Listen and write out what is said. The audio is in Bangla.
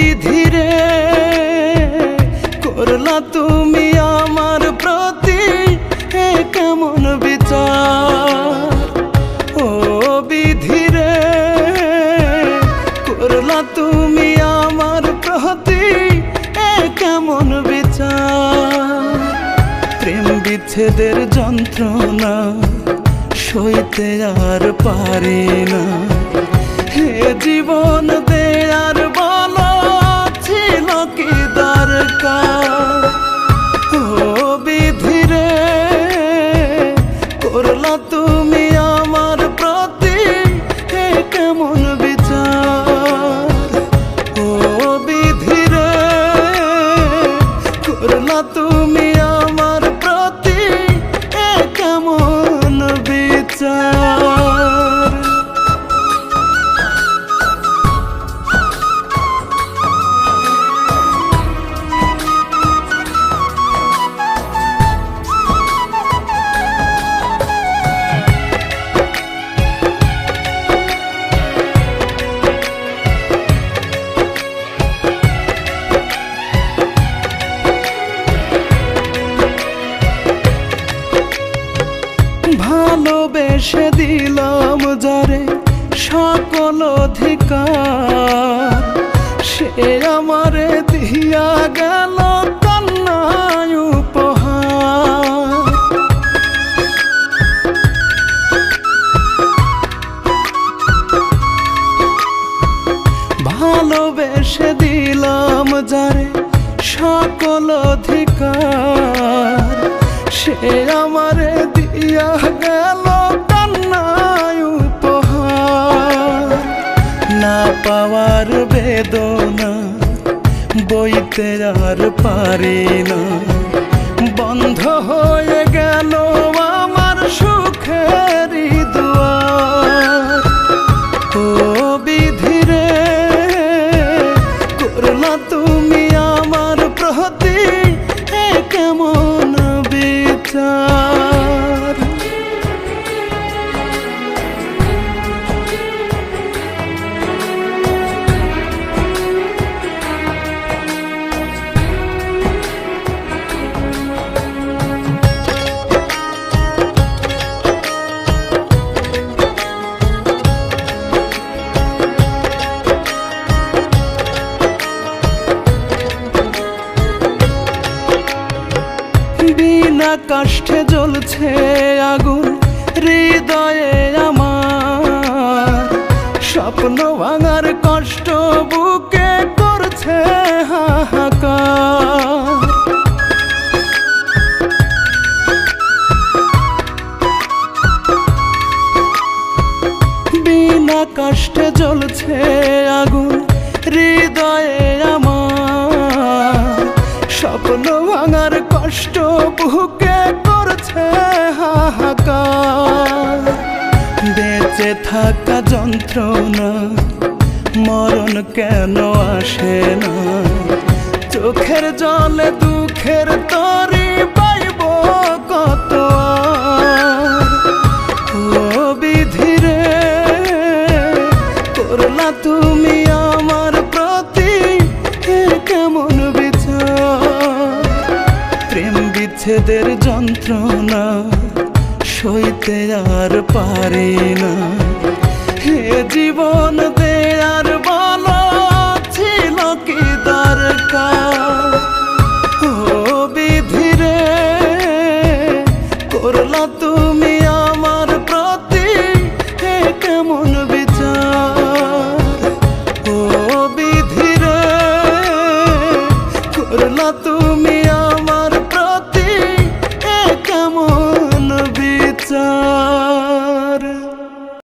ও বিধিরে করলা তুমি আমার প্রতি কেমন বিচার? ও বিধিরে করলা তুমি আমার প্রতি কেমন বিচার? প্রেম বিচ্ছেদের যন্ত্রণা সইতে আর পারি না। হে জীবন দেয়ার ভালোবেসে দিলাম যারে সকল অধিকার পাওয়ার বেদনা বইতে আর পারি না। বিনা কাষ্ঠে জ্বলছে আগুন, হৃদয়ে আমার। স্বপ্ন ভাঙার কষ্ট বুকে করছে কষ্টে জ্বলছে আগুন, হৃদয়ে স্বপ্ন ভাঙার কষ্ট বুকে করছে হাহাকার। বেঁচে থাকা যন্ত্রণা, মরণ কেন আসে না? চোখের জলে দুঃখের তরি পাইব কত বিধিরে, করলা তুমি বিচ্ছেদের যন্ত্রণা সইতে আর পারি না। হে জীবন দেয়ার বলা ছিল কি দরকার? ও বিধিরে করলা তুমি আমার প্রতি, হে কেমন বিচার? ও বিধিরে করলা